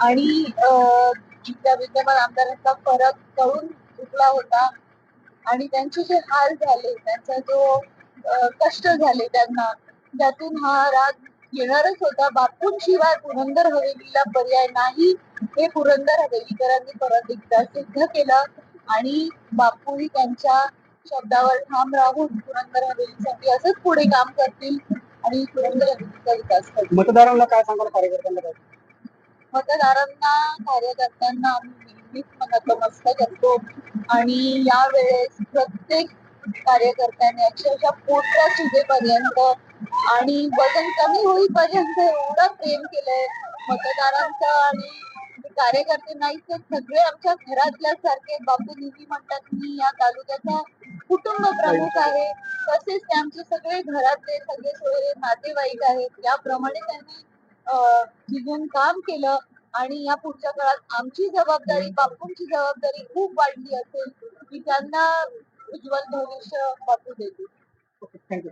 आणि अं, त्या विद्यमान आमदारांचा फरक कळून चुकला होता. आणि त्यांचे जे हाल झाले त्यांचा जो कष्ट झाले त्यांना त्यातून हा राग येणारच होता. बापूंशिवाय पुरंदर हवेलीला पर्याय नाही. हे पुरंदर हवेलीकरांनी परत एकदा सिद्ध केलं आणि बापूही त्यांच्या शब्दावर ठाम राहून पुरंदर हवेलीसाठी असंच पुढे काम करतील आणि पुरंदर हवेलीचा विकास करतील. मतदारांना काय सांगाल कार्यकर्त्यांना मतदारांना कार्यकर्त्यांना आम्ही नेहमीच करतो. आणि यावेळेस प्रत्येक कार्यकर्त्याने अक्षरशः पोटच्या सुजेपर्यंत आणि वजन कमी होईपर्यंत एवढं प्रेम केलंय मतदारांचं आणि कार्यकर्ते नाही तर सगळे आमच्या घरातल्या सारखे बापू नेहमी म्हणतात मी या तालुक्याचा कुटुंब प्रमुख आहे. तसेच ते आमचे सगळे घरातले सगळे सोयरे नातेवाईक आहेत. याप्रमाणे त्यांनी अं, तिघून काम केलं आणि या पुढच्या काळात आमची जबाबदारी बापूंची जबाबदारी खूप वाढली असेल की त्यांना उज्ज्वल भविष्य बापू देतील. थँक्यू.